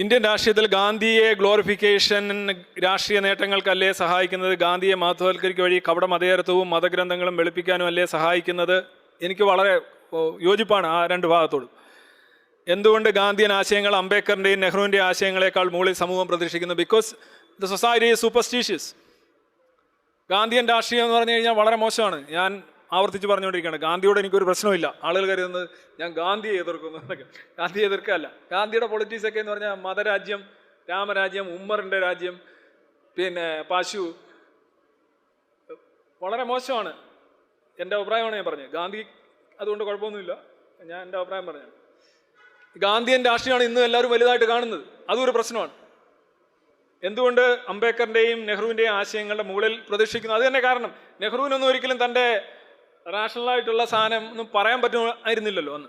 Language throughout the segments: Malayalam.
ഇന്ത്യൻ രാഷ്ട്രീയത്തിൽ ഗാന്ധിയെ ഗ്ലോറിഫിക്കേഷൻ രാഷ്ട്രീയ നേട്ടങ്ങൾക്കല്ലേ സഹായിക്കുന്നത്? ഗാന്ധിയെ മഹത്വവൽക്കരിക്കുക വഴി കപട മതേരത്വവും മതഗ്രന്ഥങ്ങളും വെളുപ്പിക്കാനും അല്ലേ സഹായിക്കുന്നത്? എനിക്ക് വളരെ യോജിപ്പാണ് ആ രണ്ട് ഭാഗത്തോടും. എന്തുകൊണ്ട് ഗാന്ധിയൻ ആശയങ്ങൾ അംബേദ്കറിന്റെയും നെഹ്റുവിന്റെ ആശയങ്ങളെക്കാൾ മുകളിൽ സമൂഹം പ്രതീക്ഷിക്കുന്നു because the society is superstitious Gandhian രാഷ്ട്രീയം എന്ന് പറഞ്ഞു കഴിഞ്ഞാൽ വളരെ മോശമാണ്. ഞാൻ ആവർത്തിച്ച് പറഞ്ഞുകൊണ്ടിരിക്കുകയാണ്. ഗാന്ധിയോട് എനിക്കൊരു പ്രശ്നമില്ല ആളുകൾ കരുതുന്നത് ഞാൻ ഗാന്ധിയെ എതിർക്കുന്നു എന്നൊക്കെ. ഗാന്ധിയെ എതിർക്കല്ല. ഗാന്ധിയുടെ പൊളിറ്റിക്സ് ഒക്കെ എന്ന് പറഞ്ഞാൽ മതരാജ്യം രാമരാജ്യം ഉമ്മറിന്റെ രാജ്യം പിന്നെ പശു വളരെ മോശമാണ്. എന്റെ അഭിപ്രായമാണ് ഞാൻ പറഞ്ഞത്. ഗാന്ധി അതുകൊണ്ട് കുഴപ്പമൊന്നുമില്ല. ഞാൻ എന്റെ അഭിപ്രായം പറഞ്ഞു ഗാന്ധിയൻ രാഷ്ട്രീയമാണ് ഇന്നും എല്ലാവരും വലുതായിട്ട് കാണുന്നത്. അതൊരു പ്രശ്നമാണ്. എന്തുകൊണ്ട് അംബേദ്കറിന്റെയും നെഹ്റുവിന്റെയും ആശയങ്ങളുടെ മുകളിൽ പ്രതീക്ഷിക്കുന്നു അത് തന്നെ കാരണം. നെഹ്റുവിനൊന്നും ഒരിക്കലും തന്റെ റാഷണലായിട്ടുള്ള സാധനം ഒന്നും പറയാൻ പറ്റുമായിരുന്നില്ലല്ലോ അന്ന്.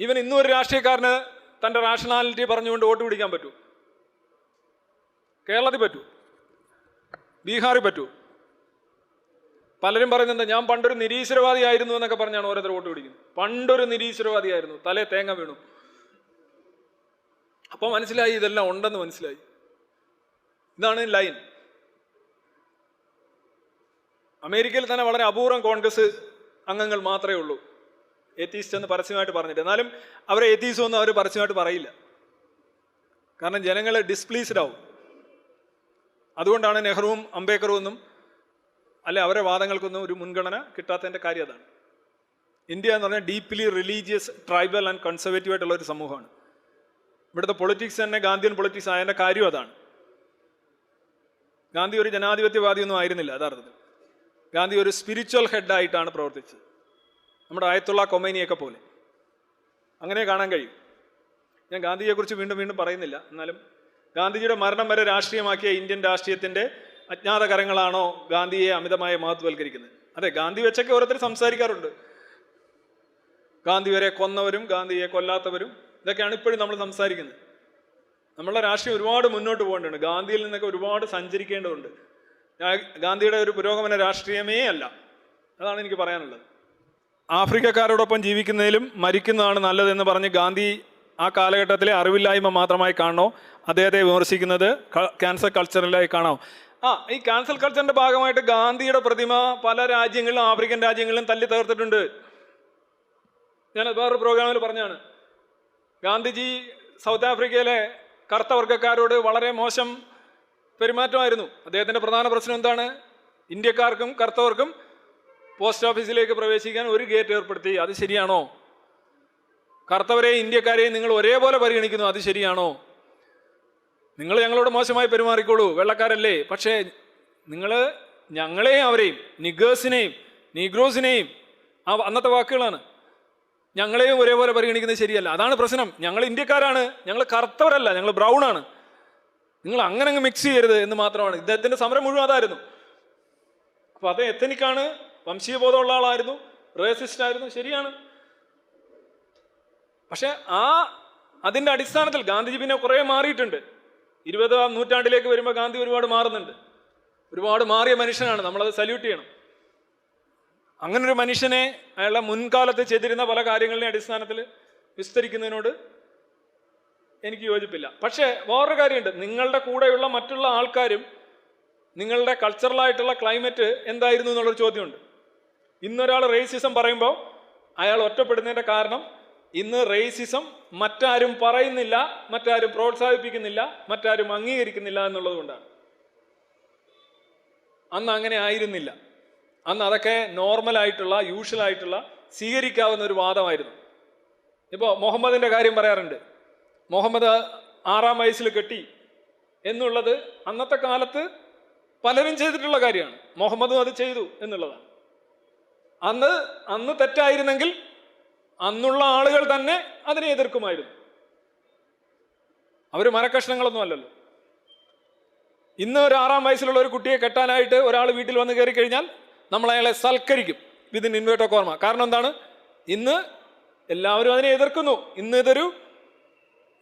ഈവൻ ഇന്നും ഒരു രാഷ്ട്രീയക്കാരന് തന്റെ റാഷണാലിറ്റി പറഞ്ഞുകൊണ്ട് വോട്ട് പിടിക്കാൻ പറ്റൂ. കേരളത്തിൽ പറ്റൂ. ബീഹാറിൽ പറ്റൂ. പലരും പറയുന്നുണ്ട് ഞാൻ പണ്ടൊരു നിരീശ്വരവാദിയായിരുന്നു എന്നൊക്കെ പറഞ്ഞാണ് ഓരോരുത്തർ വോട്ട് പിടിക്കുന്നത്. പണ്ടൊരു നിരീശ്വരവാദിയായിരുന്നു. തലേ തേങ്ങ വീണു. അപ്പോൾ മനസ്സിലായി ഇതെല്ലാം ഉണ്ടെന്ന് മനസ്സിലായി. ഇതാണ് ലൈൻ. അമേരിക്കയിൽ തന്നെ വളരെ അപൂർവം കോൺഗ്രസ് അംഗങ്ങൾ മാത്രമേ ഉള്ളൂ. എത്തീസ്റ്റ് എന്ന് പരസ്യമായിട്ട് പറഞ്ഞിട്ട്. എന്നാലും അവരെ എത്തീസം ഒന്നും അവർ പരസ്യമായിട്ട് പറയില്ല. കാരണം ജനങ്ങൾ ഡിസ്പ്ലീസ്ഡ് ആവും. അതുകൊണ്ടാണ് നെഹ്റുവും അംബേദ്കറും ഒന്നും അല്ലെ അവരുടെ വാദങ്ങൾക്കൊന്നും ഒരു മുൻഗണന കിട്ടാത്തതിന്റെ കാര്യം അതാണ്. ഇന്ത്യ എന്ന് പറഞ്ഞാൽ deeply religious tribal and conservative ആയിട്ടുള്ള ഒരു സമൂഹമാണ്. ഇവിടുത്തെ പൊളിറ്റിക്സ് തന്നെ ഗാന്ധിയൻ പൊളിറ്റിക്സ് ആയതിന്റെ കാര്യം അതാണ്. ഗാന്ധി ഒരു ജനാധിപത്യവാദിയൊന്നും ആയിരുന്നില്ല യഥാർത്ഥത്തിൽ. ഗാന്ധി ഒരു സ്പിരിച്വൽ ഹെഡായിട്ടാണ് പ്രവർത്തിച്ചത്. നമ്മുടെ ആയത്തുള്ള കൊമൈനിയൊക്കെ പോലെ. അങ്ങനെ കാണാൻ കഴിയും. ഞാൻ ഗാന്ധിയെക്കുറിച്ച് വീണ്ടും വീണ്ടും പറയുന്നില്ല. എന്നാലും ഗാന്ധിജിയുടെ മരണം വരെ രാഷ്ട്രീയമാക്കിയ ഇന്ത്യൻ രാഷ്ട്രീയത്തിന്റെ അജ്ഞാത കരങ്ങളാണോ ഗാന്ധിയെ അമിതമായ മഹത്വവൽക്കരിക്കുന്നത്? അതെ ഗാന്ധി വെച്ചൊക്കെ ഓരോരുത്തർ സംസാരിക്കാറുണ്ട്. ഗാന്ധി വരെ കൊന്നവരും ഗാന്ധിയെ കൊല്ലാത്തവരും ഇതൊക്കെയാണ് ഇപ്പോഴും നമ്മൾ സംസാരിക്കുന്നത്. നമ്മളുടെ രാഷ്ട്രീയം ഒരുപാട് മുന്നോട്ട് പോകേണ്ടതുണ്ട്. ഗാന്ധിയിൽ നിന്നൊക്കെ ഒരുപാട് സഞ്ചരിക്കേണ്ടതുണ്ട്. ഗാന്ധിയുടെ ഒരു പുരോഗമന രാഷ്ട്രീയമേ അല്ല. അതാണ് എനിക്ക് പറയാനുള്ളത്. ആഫ്രിക്കക്കാരോടൊപ്പം ജീവിക്കുന്നതിലും മരിക്കുന്നതാണ് നല്ലതെന്ന് പറഞ്ഞ് ഗാന്ധി ആ കാലഘട്ടത്തിലെ അറിവില്ലായ്മ മാത്രമായി കാണണോ? അദ്ദേഹത്തെ വിമർശിക്കുന്നത് ക്യാൻസർ കൾച്ചറിലായി കാണാം ആ ഈ ക്യാൻസർ കൾച്ചറിന്റെ ഭാഗമായിട്ട് ഗാന്ധിയുടെ പ്രതിമ പല രാജ്യങ്ങളിലും ആഫ്രിക്കൻ രാജ്യങ്ങളിലും തല്ലി തകർത്തിട്ടുണ്ട്. ഞാൻ വേറൊരു പ്രോഗ്രാമിൽ പറഞ്ഞാണ്. ഗാന്ധിജി സൗത്ത് ആഫ്രിക്കയിലെ കറുത്ത വർഗക്കാരോട് വളരെ മോശം പെരുമാറ്റമായിരുന്നു. അദ്ദേഹത്തിന്റെ പ്രധാന പ്രശ്നം എന്താണ്? ഇന്ത്യക്കാർക്കും കറുത്തവർക്കും പോസ്റ്റ് ഓഫീസിലേക്ക് പ്രവേശിക്കാൻ ഒരു ഗേറ്റ് ഏർപ്പെടുത്തി. അത് ശരിയാണോ? കറുത്തവരെയും ഇന്ത്യക്കാരെയും നിങ്ങൾ ഒരേപോലെ പരിഗണിക്കുന്നു. അത് ശരിയാണോ? നിങ്ങൾ ഞങ്ങളോട് മോശമായി പെരുമാറിക്കോളൂ. വെള്ളക്കാരല്ലേ. പക്ഷേ നിങ്ങൾ ഞങ്ങളെയും അവരെയും നിഗേഴ്സിനെയും നീഗ്രോസിനെയും ആ അന്നത്തെ വാക്കുകളാണ്. ഞങ്ങളെയും ഒരേപോലെ പരിഗണിക്കുന്നത് ശരിയല്ല. അതാണ് പ്രശ്നം. ഞങ്ങൾ ഇന്ത്യക്കാരാണ്. ഞങ്ങൾ കറുത്തവരല്ല ഞങ്ങൾ ബ്രൗൺ ആണ്. നിങ്ങൾ അങ്ങനെ അങ്ങ് മിക്സ് ചെയ്യരുത് എന്ന് മാത്രമാണ്. ഇദ്ദേഹത്തിന്റെ സമരം മുഴുവൻ അതായിരുന്നു. അപ്പൊ അത് എത്തനിക്കാണ് വംശീയ ബോധമുള്ള ആളായിരുന്നു റേസിസ്റ്റ് ആയിരുന്നു ശരിയാണ്. പക്ഷെ ആ അതിന്റെ അടിസ്ഥാനത്തിൽ ഗാന്ധിജി പിന്നെ കുറേ മാറിയിട്ടുണ്ട്. ഇരുപതാം നൂറ്റാണ്ടിലേക്ക് വരുമ്പോൾ ഗാന്ധി ഒരുപാട് മാറുന്നുണ്ട്. ഒരുപാട് മാറിയ മനുഷ്യനാണ് നമ്മളത് സല്യൂട്ട് ചെയ്യണം. അങ്ങനൊരു മനുഷ്യനെ അയാളുടെ മുൻകാലത്ത് ചെയ്തിരുന്ന പല കാര്യങ്ങളുടെ അടിസ്ഥാനത്തിൽ വിസ്തരിക്കുന്നതിനോട് എനിക്ക് യോജിപ്പില്ല. പക്ഷേ വേറൊരു കാര്യമുണ്ട്. നിങ്ങളുടെ കൂടെയുള്ള മറ്റുള്ള ആൾക്കാരും നിങ്ങളുടെ കൾച്ചറലായിട്ടുള്ള ക്ലൈമറ്റ് എന്തായിരുന്നു എന്നുള്ളൊരു ചോദ്യമുണ്ട്. ഇന്നൊരാൾ റേസിസം പറയുമ്പോൾ അയാൾ ഒറ്റപ്പെടുന്നതിന്റെ കാരണം ഇന്ന് റേസിസം മറ്റാരും പറയുന്നില്ല മറ്റാരും പ്രോത്സാഹിപ്പിക്കുന്നില്ല മറ്റാരും അംഗീകരിക്കുന്നില്ല എന്നുള്ളതുകൊണ്ടാണ് അന്ന് അങ്ങനെ ആയിരുന്നില്ല. അന്ന് അതൊക്കെ നോർമലായിട്ടുള്ള യൂഷ്വലായിട്ടുള്ള സ്വീകരിക്കാവുന്ന ഒരു വാദമായിരുന്നു. ഇപ്പോൾ മുഹമ്മദിന്റെ കാര്യം പറയാറുണ്ട്. മുഹമ്മദ് ആറാം വയസ്സിൽ കെട്ടി എന്നുള്ളത് അന്നത്തെ കാലത്ത് പലരും ചെയ്തിട്ടുള്ള കാര്യമാണ്. മുഹമ്മദും അത് ചെയ്തു എന്നുള്ളതാണ്. അന്ന് അന്ന് തെറ്റായിരുന്നെങ്കിൽ അന്നുള്ള ആളുകൾ തന്നെ അതിനെ എതിർക്കുമായിരുന്നു. അവർ മരക്കഷ്ണങ്ങളൊന്നും അല്ലല്ലോ. ഇന്ന് ഒരു ആറാം വയസ്സിലുള്ള ഒരു കുട്ടിയെ കെട്ടാനായിട്ട് ഒരാൾ വീട്ടിൽ വന്ന് കയറി കഴിഞ്ഞാൽ നമ്മൾ അയാളെ സൽക്കരിക്കും. വിതിൻ ഇൻവേർട്ടോ കോർമ കാരണം എന്താണ്? ഇന്ന് എല്ലാവരും അതിനെ എതിർക്കുന്നു. ഇന്ന് ഇതൊരു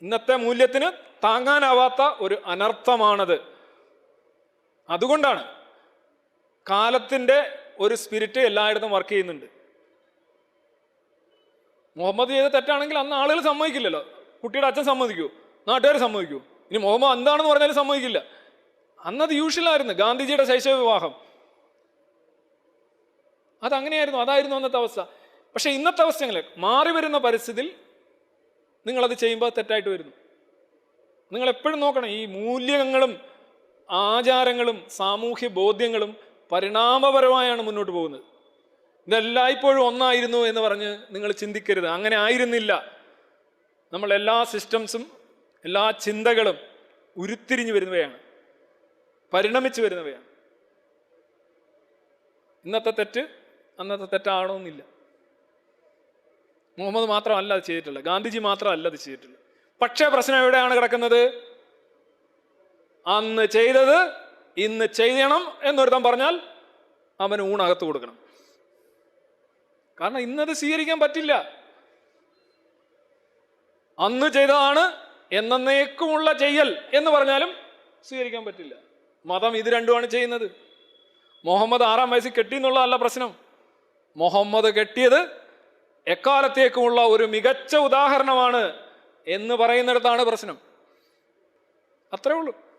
ഇന്നത്തെ മൂല്യത്തിന് താങ്ങാനാവാത്ത ഒരു അനർത്ഥമാണത്. അതുകൊണ്ടാണ് കാലത്തിന്റെ ഒരു സ്പിരിറ്റ് എല്ലായിടത്തും വർക്ക് ചെയ്യുന്നുണ്ട്. മുഹമ്മദ് ചെയ്ത തെറ്റാണെങ്കിൽ അന്ന് ആളുകൾ സമ്മതിക്കില്ലല്ലോ. കുട്ടിയുടെ അച്ഛൻ സമ്മതിക്കൂ? നാട്ടുകാർ സമ്മതിക്കൂ? ഇനി മുഹമ്മദ് എന്താണെന്ന് പറഞ്ഞാലും സമ്മതിക്കില്ല. അന്നത് യൂഷ്വലായിരുന്നു ഗാന്ധിജിയുടെ ശൈശവ വിവാഹം അതങ്ങനെയായിരുന്നു. അതായിരുന്നു അന്നത്തെ അവസ്ഥ. പക്ഷേ ഇന്നത്തെ അവസ്ഥകൾ മാറി വരുന്ന പരിസ്ഥിതിയിൽ നിങ്ങളത് ചെയ്യുമ്പോൾ തെറ്റായിട്ട് വരുന്നു. നിങ്ങൾ എപ്പോഴും നോക്കണം ഈ മൂല്യങ്ങളും ആചാരങ്ങളും സാമൂഹ്യ ബോധ്യങ്ങളും പരിണാമപരമായാണ് മുന്നോട്ട് പോകുന്നത്. ഇതെല്ലായ്പ്പോഴും ഒന്നായിരുന്നു എന്ന് പറഞ്ഞ് നിങ്ങൾ ചിന്തിക്കരുത്. അങ്ങനെ ആയിരുന്നില്ല. നമ്മൾ എല്ലാ സിസ്റ്റംസും എല്ലാ ചിന്തകളും ഉരുത്തിരിഞ്ഞു വരുന്നവയാണ്. പരിണമിച്ചു വരുന്നവയാണ്. ഇന്നത്തെ തെറ്റ് അന്നത്തെ തെറ്റാണോന്നില്ല. മുഹമ്മദ് മാത്രമല്ല അത് ചെയ്തിട്ടുള്ളത്. ഗാന്ധിജി മാത്രമല്ല അത് ചെയ്തിട്ടുള്ളത്. പക്ഷേ പ്രശ്നം എവിടെയാണ് കിടക്കുന്നത്? അന്ന് ചെയ്തത് ഇന്ന് ചെയ്യണം എന്നൊരുത്തൻ പറഞ്ഞാൽ അവന് ഊണകത്ത് കൊടുക്കണം. കാരണം ഇന്നത് സ്വീകരിക്കാൻ പറ്റില്ല. അന്ന് ചെയ്തതാണ് എന്നേക്കുമുള്ള ചെയ്യൽ എന്ന് പറഞ്ഞാലും സ്വീകരിക്കാൻ പറ്റില്ല. മതം ഇത് രണ്ടുമാണ് ചെയ്യുന്നത്. മുഹമ്മദ് ആറാം വയസ്സിൽ കെട്ടി എന്നുള്ളതല്ല പ്രശ്നം. മുഹമ്മദ് കെട്ടിയത് എക്കാലത്തേക്കുമുള്ള ഒരു മികച്ച ഉദാഹരണമാണ് എന്ന് പറയുന്നിടത്താണ് പ്രശ്നം. അത്രേ ഉള്ളൂ.